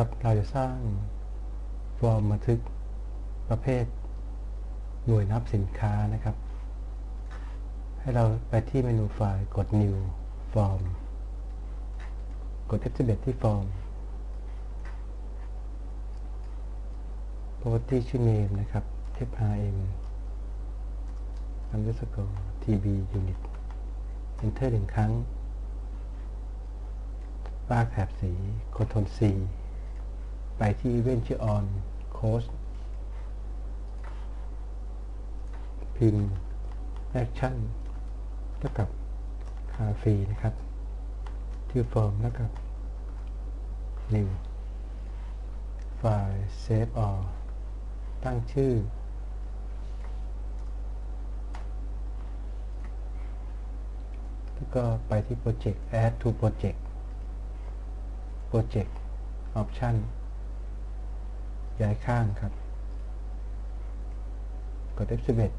ครับ เราจะสร้างฟอร์มบันทึกประเภท หน่วยนับสินค้านะครับ ให้เราไปที่เมนูไฟล์กด New Form กด F11 ที่ Form Property ชื่อ Name นะครับ TRM underscore TB Unit Enter หนึ่งครั้งลากแถบสี Ctrl C ไปที่เว้นชื่อ on cost พิมพ์ action เท่ากับคาฟีนะครับ ชื่อฟอร์มแล้วกับ new ไฟล์ save all ตั้งชื่อ แล้วก็ไปที่ project add to project project option ย้ายข้างครับ กด F11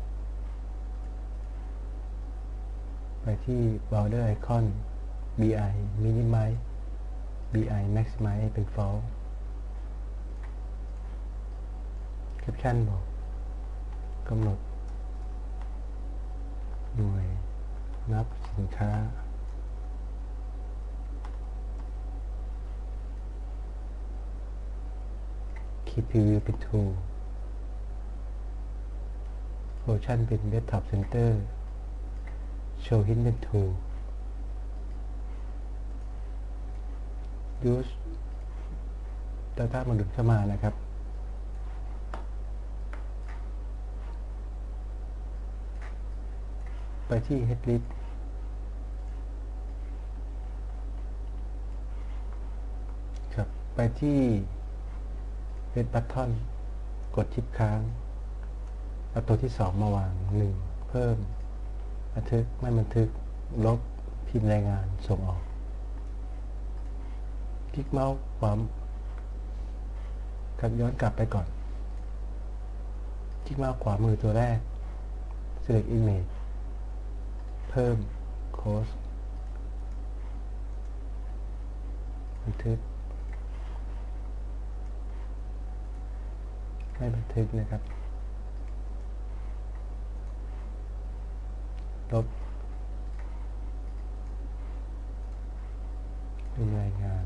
ไปที่ border icon BI minimize BI maximize เป็น false caption บอกกำหนด หน่วยนับสินค้า Keep Preview เป็น Tool Function เป็น Desktop Center Show Hidden Tool Use Data Module เข้ามานะครับไปที่ Head List ครับ ไปที่ Red Button กดชิปค้างเอาตัวที่สองมาวางหนึ่งเพิ่ม บันทึกไม่บันทึกลบพิมพ์รายงานส่งออกคลิกเมาส์ขวาครับย้อนกลับไปก่อน คลิกเมาส์ขวามือตัวแรก select image เพิ่ม cost บันทึก ไม่บันทึกนะครับ ลบเป็นรายงาน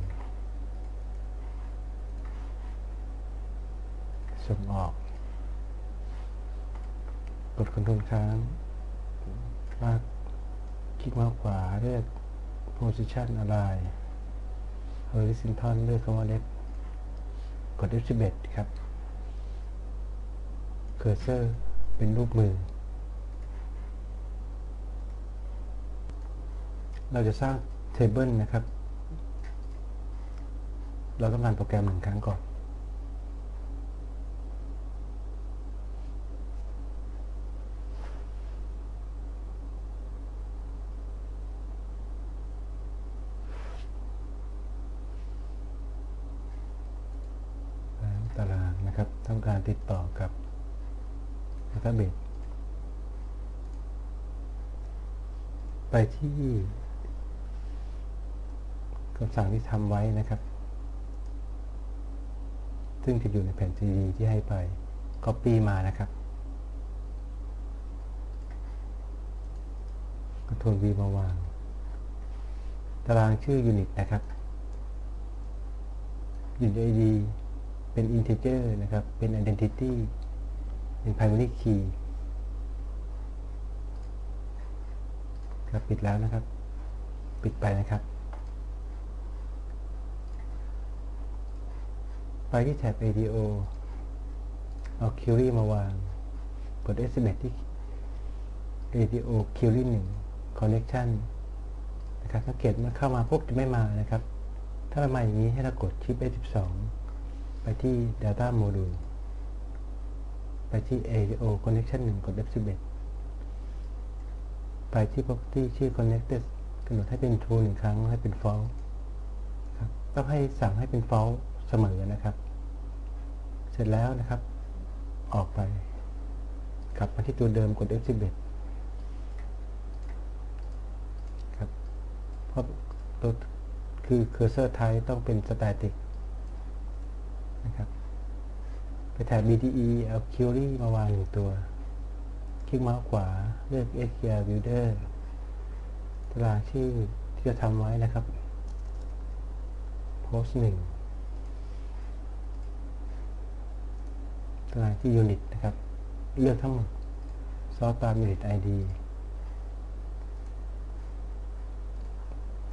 ส่งออก กดคอนโทรลค้างลากคลิกมาขวาเลือก position อะไร horizontal เลือกคำว่า left กด F11 ครับ คอร์เซอร์เป็นรูปมือ เราจะสร้างเทเบิลนะครับ เราต้องการโปรแกรมหนึ่งครั้งก่อน ตารางนะครับ ต้องการติดต่อกับ Database ไป ที่คำสั่งที่ทำไว้นะครับ ซึ่งจะอยู่ในแผ่น CD ที่ให้ไป Copy มานะครับ Ctrl V มาวาง ตารางชื่อ Unit นะครับ Unit ID เป็น integer นะครับ เป็น identity เป็น primary key ครับปิดแล้วนะครับ ปิดไปนะครับ ไปที่แท็บ ADO เอา query มาวาง กด estimate ที่ ADO query 1 connection นะครับสังเกตมื่เข้ามาพวกจะไม่มานะครับ ถ้ามันมาอย่างนี้ให้เรากดชิป S12 ไปที่ Data Module ไปที่ ADO Connection 1 กด F11 ไปที่ Property ชื่อ Connected กำหนดให้เป็น True หนึ่งครั้งให้เป็น False ครับต้องให้สั่งให้เป็น False เสมอนะครับ เสร็จแล้วนะครับ ออกไป กลับมาที่ตัวเดิมกด F11 ครับเพราะตัวคือ Cursor Type ต้องเป็น Static นะครับ ไปแถบ BDE เอา query มาวางหนึ่งตัว ลิกเมาส์ขวาเลือก SQL Builder ตารางชื่อที่จะทำไว้นะครับ post 1ตารางที่ unit นะครับ เลือกทั้งหมดซอสตาม unit ID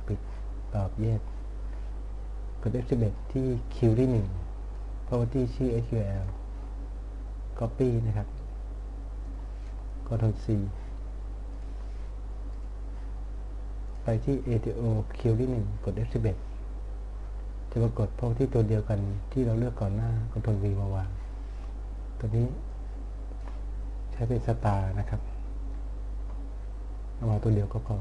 ปิดตอบ yes กด F11 ที่ query 1 property ชื่อ SQL copy นะครับ Ctrl C ไปที่ ATO query 1กด F11 จะปรากฏ property ตัวเดียวกันที่เราเลือกก่อนหน้า Ctrl V มาวาง ตัวนี้ ใช้เป็นสตาร์นะครับเอามาตัวเดียวก็พอ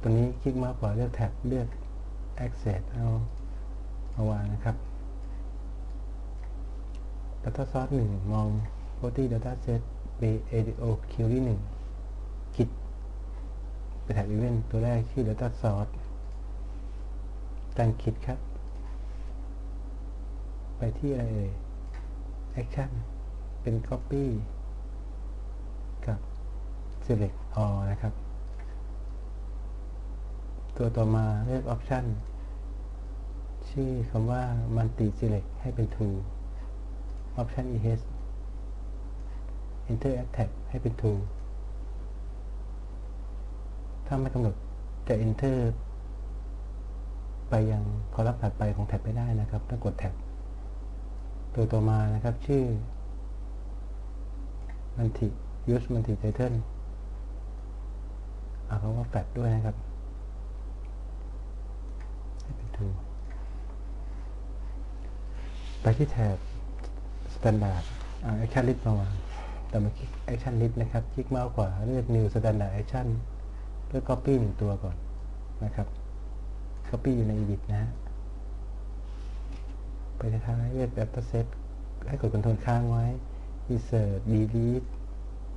ตัวนี้คลิกมากกว่าเลือกแท็บเลือก access เอามาวางนะครับ Data Source 1 มอง Property Data Set BADO Query 1คลิกไปแท็บ Event ตัวแรกชื่อ Data Source ตั้งคลิกครับ ไปที่อะไรเอ่ย Action เป็น Copy กับ Select All นะครับ ตัวต่อมาเลือก Option ชื่อคำว่า Multi Select ให้เป็น True Option EH Enter Add Tab ให้เป็น True ถ้าไม่กำหนดจะ Enter ไปยังคอลัมน์ถัดไปของแท็บไม่ได้นะครับต้องกดแท็บตัวต่อมานะครับชื่อ Multi Use Multi Title เอาคำว่าแฟดด้วยนะครับให้เป็น True ไปที่แท็บ Standard เอา Action List มาวางแต่มาคลิก Action List นะครับ คลิกเมาส์ขวาเลือก New Standard Action เลือก Copy หนึ่งตัวก่อนนะครับ Copy อยู่ใน Edit นะฮะไปท้ายเลือก Data Set ให้กด Ctrl ค้างไว้ Insert Delete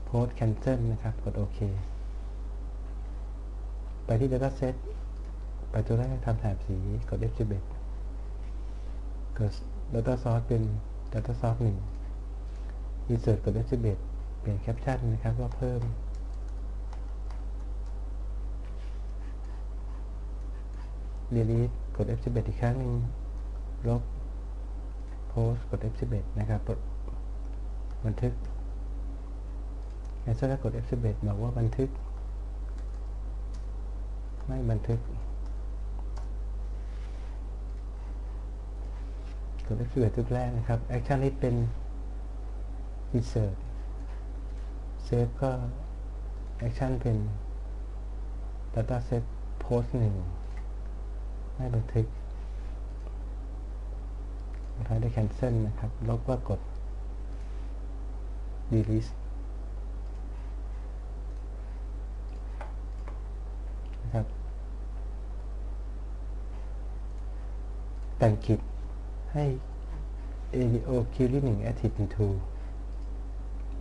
Post Cancel นะครับ กดโอเค ไปที่ Data Set ไปตัวแรกทำแถบสี กด F11 กด Data Source เป็น Data Source 1 Insert กด F11 เปลี่ยนแคปชั่นนะครับว่าเพิ่ม Delete กด F11 อีกครั้งหนึ่งลบ Post กด F11 นะครับกดบันทึก Cancel แล้วกด F11 บอกว่าบันทึก ไม่บันทึก กด F11 ทุกแรกนะครับ Action List เป็น Insert Save ก็ Action เป็น Data Set Post 1ไม่งให้บันทึกท้ายด้ cancel นะครับ ลบก็กด delete นะครับแต่งกิจ ให้ ADO query 1 active into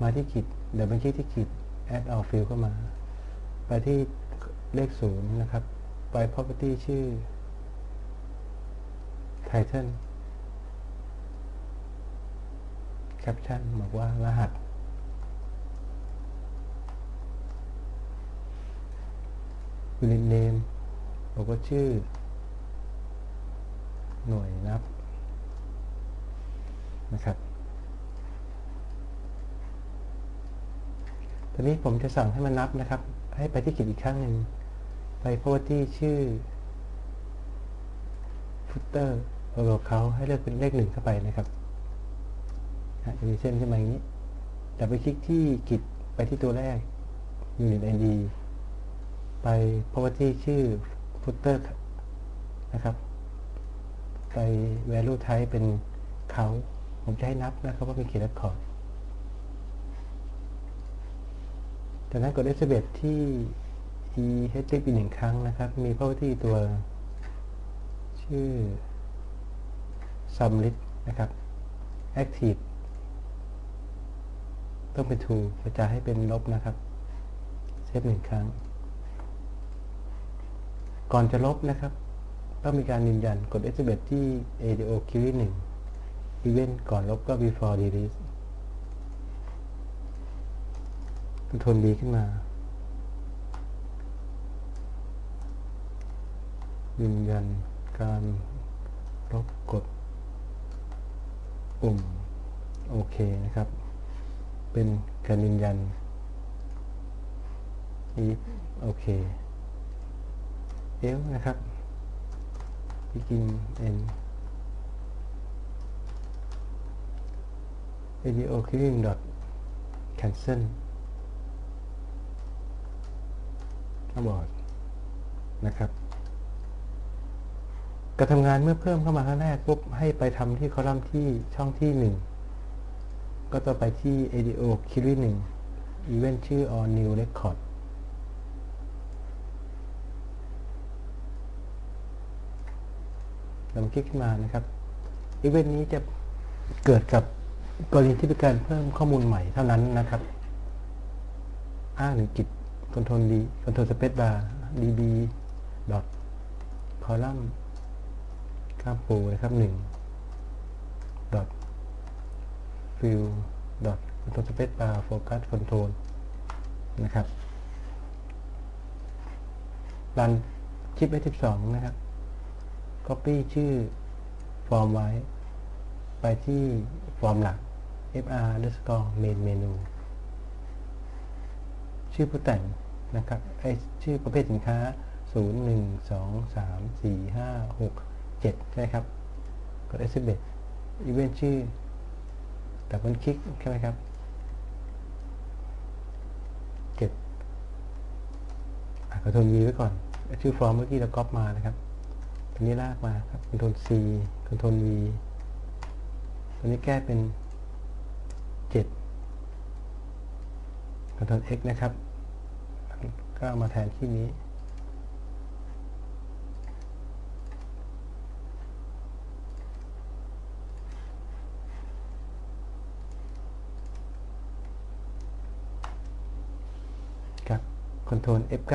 มาที่กิจเดี๋ยวบันคลิกที่กิจ add all field เข้ามา ไปที่เลขศูนย์นะครับ ไป property ชื่อ title caption บอกว่ารหัส unit name บอกว่าชื่อ หน่วยนับ นะครับตอนนี้ผมจะสั่งให้มันนับนะครับ ให้ไปที่กิจอีกครั้งหนึ่งไป property ชื่อ footer เราเขาให้เลือกเป็นเลขหนึ่งเข้าไปนะครับจะมีเส้นขึ้นมาอย่างนี้แต่ไปคลิกที่กิจไปที่ตัวแรก unit id ไป property ชื่อ footer นะครับ ไป value type เป็นเขา ผมจะให้นับนะครับว่าเป็นขีด record จากนั้นกด F11 ที่ e h อีกหนึ่งครั้งนะครับ มี property ตัว ชื่อ sublit นะครับ active ต้องเป็น true กระจายให้เป็นลบนะครับเซฟหนึ่งครั้ง ก่อนจะลบนะครับ ต้องมีการยืนยันกด s 1ที่ ADO query 1 event ก่อนลบก็ before delete คอนโทรล B ขึ้นมายืนยันการลบกดปุ่มโอเคนะครับ เป็นการยืนยัน if โอเค else นะครับ begin and video queuing dot cancel บอร์ดนะครับ การทำงานเมื่อเพิ่มเข้ามาครั้งแรกปุ๊บให้ไปทำที่คอลัมน์ที่ช่องที่ 1 ก็ต้อไปที่ ADO query 1 event ชื่อ on new record เราคลิกขึ้นมานะครับ อีเวนต์นี้จะเกิดกับ กรณีที่เป็นการเพิ่มข้อมูลใหม่เท่านั้นนะครับอ้างหรือกิจ Ctrl D Ctrl Space Bar db dot column ข้ามปูนะครับ1 dot fill dot Ctrl Space Bar focus control นะครับรันชิป S12 นะครับ Copy ชื่อฟอร์มไว้ ไปที่ฟอร์มหลัก fr underscore main menu ชื่อผู้แต่งนะครับไอชื่อประเภทสินค้า 0 1 2 3 4 5 6 7 ใช่ไหมครับ กด exhibit event ชื่อดับเบิลคลิกใช่ไหมครับเก็บอะกระทน V ไว้ก่อน ชื่อฟอร์มเมื่อกี้เราก๊อปมานะครับตัวนี้ลากมาครับ Ctrl C Ctrl V ตัวนี้แก้เป็น 7 Ctrl X นะครับ ก็เอามาแทนที่นี้ กับ Ctrl F9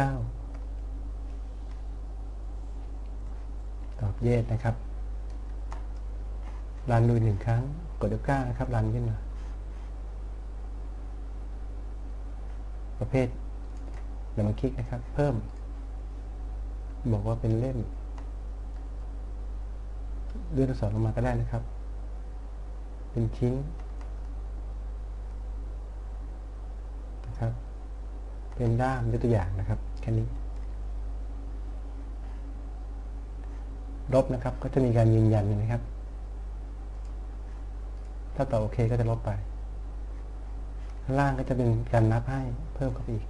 ตอบเยสนะครับรันดูหนึ่งครั้ง กด F9 นะครับรันขึ้นมา ประเภทเดี๋ยวมาคลิกนะครับ เพิ่ม บอกว่าเป็นเล่มเลื่อนตัวสอนลงมาก็ได้นะครับ เป็นชิ้นนะครับ เป็นด้ามยกตัวอย่างนะครับแค่นี้ลบนะครับ ก็จะมีการยืนยันนะครับ ถ้าต่อโอเคก็จะลบไป ล่างก็จะเป็นการนับให้เพิ่มเข้าไปอีก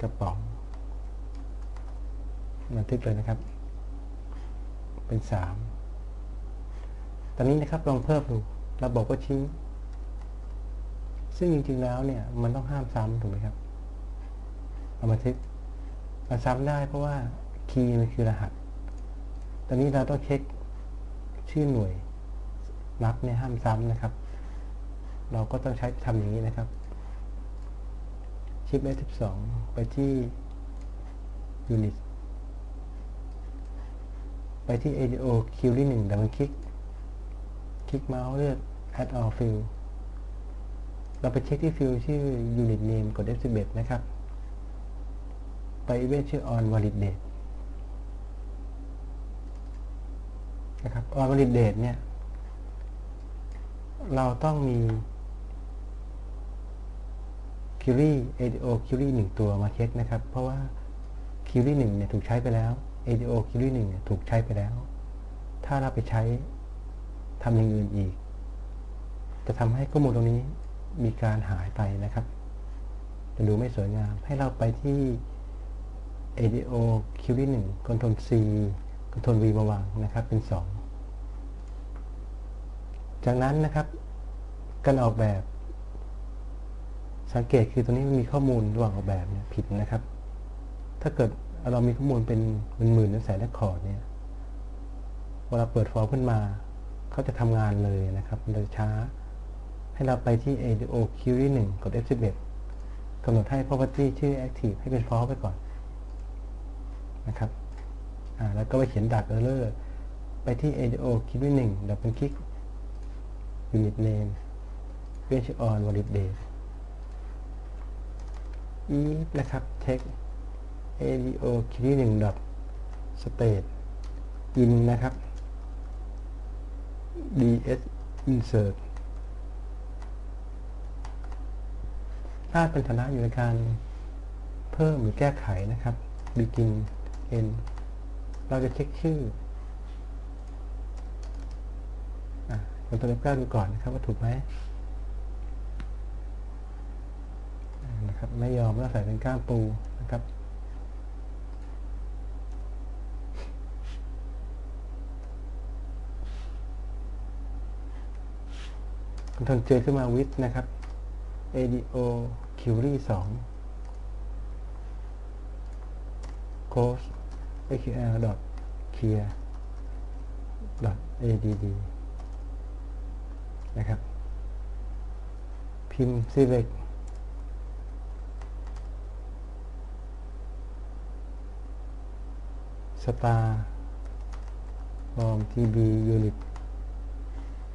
กระป๋องบันทึกเลยนะครับ เป็นสามตอนนี้นะครับลองเพิ่มดูเราบอกว่าชิ้นซึ่งจริงๆแล้วเนี่ย มันต้องห้ามซ้ำถูกไหมครับ เอามาทึกมันซ้ำได้เพราะว่าคีย์มันคือรหัส ตอนนี้เราต้องเช็คชื่อหน่วยนับเนี่ยห้ามซ้ำนะครับ เราก็ต้องใช้ทำอย่างนี้นะครับ ชิป S12 ไปที่ Unit ไปที่ ADO Query 1ดับเบิลคลิก คลิกเมาส์เลือก Add All Field เราไปเช็คที่ฟิลชื่อ Unit Name กด F11 นะครับ ไป Event ชื่อ On Validate นะครับ On Validate เนี่ย เราต้องมี query ADO query 1ตัวมาเช็คนะครับ เพราะว่า query 1เนี่ยถูกใช้ไปแล้ว ADO query 1เนี่ยถูกใช้ไปแล้ว ถ้าเราไปใช้ทำอย่างอื่นอีก จะทำให้ข้อมูลตรงนี้มีการหายไปนะครับ จะดูไม่สวยงาม ให้เราไปที่ ADO query 1 Ctrl C Ctrl V มาวางนะครับ เป็น 2 จากนั้นนะครับ การออกแบบ สังเกตคือตัวนี้มันมีข้อมูลระหว่างออกแบบเนี่ยผิดนะครับ ถ้าเกิดเรามีข้อมูลเป็นหมื่นๆแสนแรคคอร์ดเนี่ยเวลาเปิดฟอร์มขึ้นมาเขาจะทำงานเลยนะครับมันจะช้า ให้เราไปที่ ADO Query 1กด F11 กำหนดให้ property ชื่อ active ให้เป็น false ไปก่อนอ่าแล้วก็ไปเขียนดักเออร์เลอร์ไปที่ ADO คลิกด้วยหนึ่งดับเป็นคลิก unit name range on validate if นะครับ text ADO คลิกด้วยหนึ่งดับ state in นะครับ ds insert ถ้าเป็นฐานะอยู่ในการเพิ่มหรือแก้ไขนะครับ begin end เราจะเช็คชื่ออะคนตัวเล็บก้าดูก่อนนะครับว่าถูกไหมอ่า นะครับไม่ยอมก็ใส่เป็นก้ามปูนะครับ คุณทนเจอขึ้นมาวิทนะครับ ADO Query 2 course AQL dot clear dot add นะครับ พิมพ์ select star from tb unit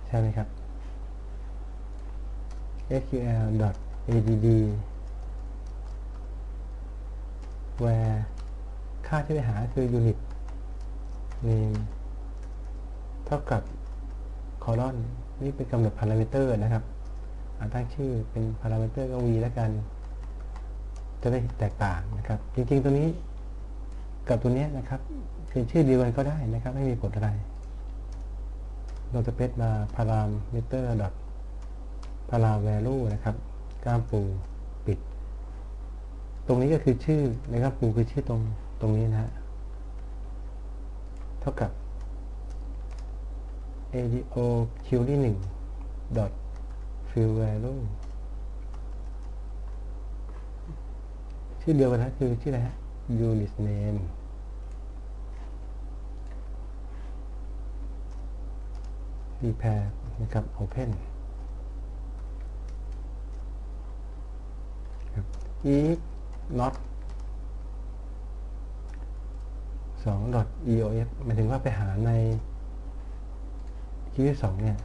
ใช่ไหมครับ sql dot add where ค่าที่ไปหาคือ unit name เท่ากับ colon นี่เป็นกำหนด parameter นะครับอาตั้งชื่อเป็น parameter ก็ v แล้วกัน จะได้แตกต่างนะครับ จริงๆ ตัวนี้ กับตัวนี้นะครับเป็นชื่อเดียวกันก็ได้นะครับ ไม่มีผลอะไร เราจะเป็นมา parameter dot para value นะครับก้ามปูปิด ตรงนี้ก็คือชื่อในก้ามปูคือชื่อตรงตรงนี้นะฮะเท่ากับ ADO query 1 dot fill value ชื่อเดียวกันนะคือชื่ออะไรฮะ unit name repair นะครับ open ครับ if not 2 eof หมายถึงว่าไปหาในคีย์ที่สองเนี่ย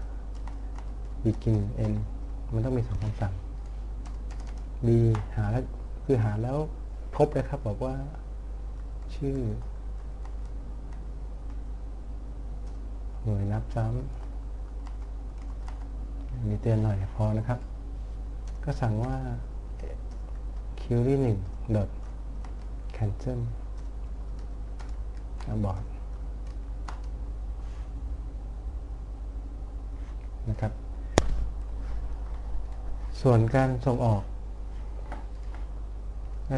begin end มันต้องมีสองคำสั่ง b หาแล้ว คือหาแล้ว พบเลยครับ บอกว่า ชื่อ หน่วยนับซ้ำมีเตือนหน่อยพอนะครับ ก็สั่งว่า query 1 dot cancel abort นะครับ ส่วนการส่งออก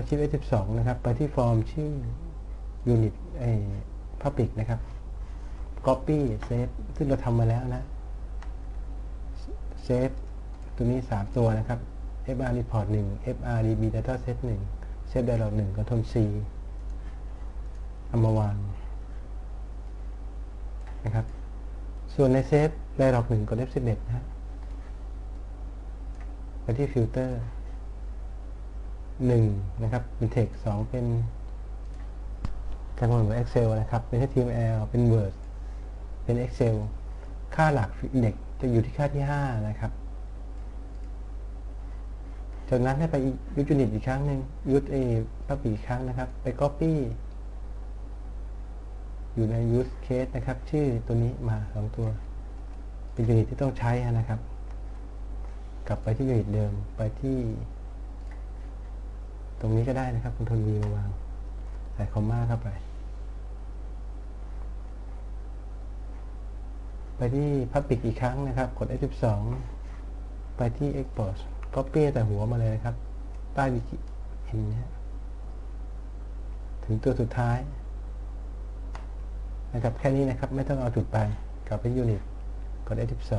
ชีพ S12 นะครับ ไปที่ฟอร์มชื่อ unit ไอ้ public นะครับ copy save ซึ่งเราทำมาแล้วนะ save ตัวนี้ 3 ตัวนะครับ fr report 1 frdb data set 1 save dialog 1 control c เอามาวางนะครับ ส่วนในเซฟ dialog 1กด F11 นะฮะไปที่ฟิลเตอร์ 1นะครับเป็น text 2 เป็นการคำนวณแบบ Excel นะครับ เป็น HTML เป็น Word เป็น Excel ค่าหลักเด็กจะอยู่ที่ค่าที่ 5 นะครับจากนั้นให้ไปยุดยูนิตอีกครั้งหนึ่งยุดเอพับอีกครั้งนะครับ ไป Copy อยู่ใน use case นะครับ ชื่อตัวนี้มาสองตัว เป็นยูนิตที่ต้องใช้นะครับ กลับไปที่ยูนิตเดิมไปที่ ตรงนี้ก็ได้นะครับคุณทนวีมาวางใส่คอมมาเข้าไป ไปที่ Public อีกครั้งนะครับ กด F12 ไปที่ Export Copy แต่หัวมาเลยนะครับ ใต้วิกิเห็นนะฮะถึงตัวสุดท้าย นะครับ แค่นี้นะครับ ไม่ต้องเอาจุดไป กลับไปยูนิต กด F12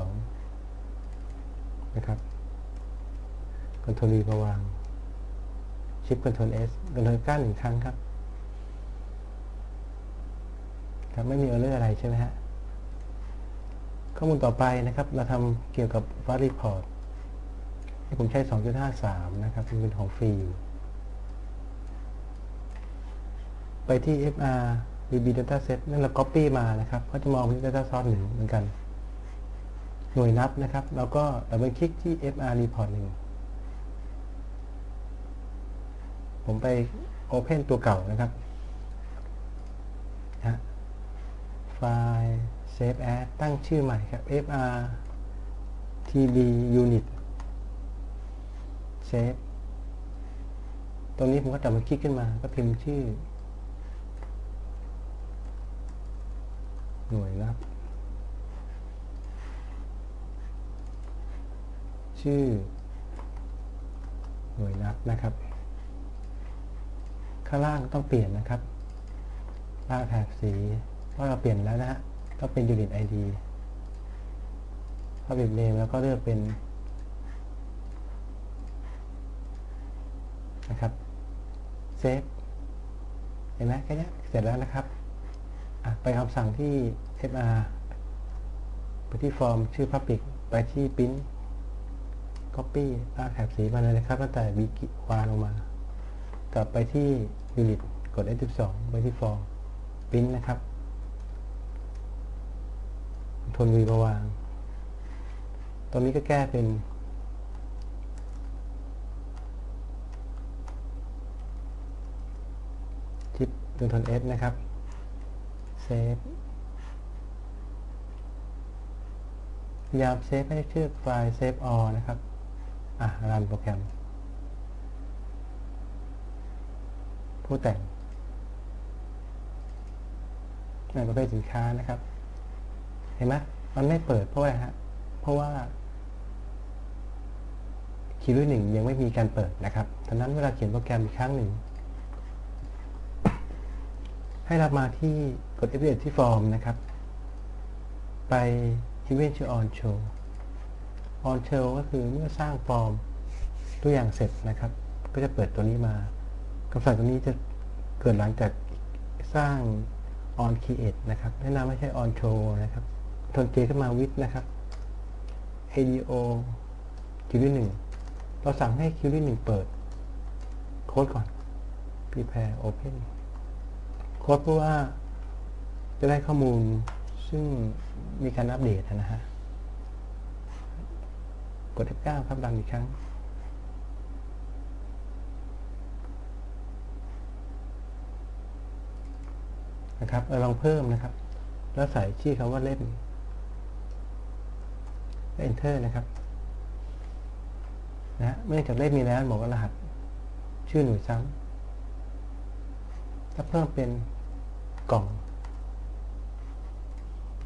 นะครับคอนโทรลีมาวาง ชิปคอนโทรล S คอนโทรลก้านหนึ่งครั้งครับ ครับไม่มีเออร์เลอร์อะไรใช่ไหมฮะ ข้อมูลต่อไปนะครับ เราทำเกี่ยวกับวัดรีพอร์ตที่ผมใช้ 2.53 นะครับมันเป็นของฟรีอยู่ ไปที่ FR bb data set นั่นเรา copy มานะครับเขาจะมองเป็น data source หนึ่งเหมือนกัน หน่วยนับนะครับเราก็ดับเบิลคลิกที่ fr report หนึ่ง ผมไป Open ตัวเก่านะครับนะไฟล์ Save As ตั้งชื่อใหม่ครับ fr tb unit save ตรงนี้ผมก็ดับเบิลคลิกขึ้นมา ก็พิมพ์ชื่อ หน่วยรับ ชื่อ หน่วยรับนะครับ ข้างล่างต้องเปลี่ยนนะครับล่างแถบสีเพราะเราเปลี่ยนแล้วนะฮะต้องเป็น unit id ถ้าบิบเนมแล้วก็เลือกเป็นนะครับเซฟเห็นไหมแค่นี้เสร็จแล้วนะครับไปคำสั่งที่ fr ไปที่ฟอร์มชื่อ public ไปที่ print copy ลากแถบสีมาเลยนะครับตั้งแต่บีกิวาลงมา กลับไปที่ unit กด F12 ไปที่ฟอร์ม print นะครับ ทนวีมาวาง ตรงนี้ก็แก้เป็นทิปดูทน F นะครับเซฟพยายามเซฟให้ชื่อไฟล์เซฟออนะครับ อะรันโปรแกรม ผู้แต่งในประเภทสินค้านะครับ เห็นไหมมันไม่เปิดเพราะอะไรฮะ เพราะว่าคีย์ด้วยหนึ่งยังไม่มีการเปิดนะครับดังนั้นเวลาเขียนโปรแกรมอีกครั้งหนึ่ง ให้เรามาที่กด f อที่ฟอร์มนะครับ ไป Event to on show on show ก็คือเมื่อสร้างฟอร์มตัวอย่างเสร็จนะครับ ก็จะเปิดตัวนี้มา คำสั่งตัวนี้จะเกิดหลังจากสร้าง on create นะครับ แนะนำไม่ใช่ on show นะครับทนเจขึ้นมา with นะครับ ADO คิวรี่หนึ่งเราสั่งให้คิวรี่หนึ่งเปิด โค้ดก่อน prepare open โค้ดเพราะว่าจะได้ข้อมูลซึ่งมีการอัปเดตนะฮะ กด F9 ครับดังอีกครั้ง นะครับเราลองเพิ่มนะครับ แล้วใส่ชื่อคำว่าเล่มและ enter นะครับนะฮะเมื่อจากเล่มมีแล้วบอกว่ารหัส ชื่อหน่วยซ้ำถ้าเพิ่มเป็นกล่อง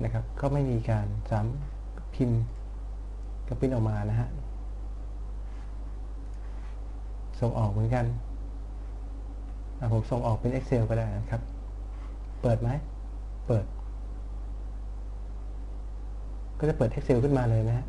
นะครับ ก็ไม่มีการซ้ำพิมพ์ก็ปริ้นออกมานะฮะส่งออกเหมือนกันผมส่งออกเป็น Excel ก็ได้นะครับ เปิดไหม เปิด ก็จะเปิด Excel ขึ้นมาเลยนะฮะ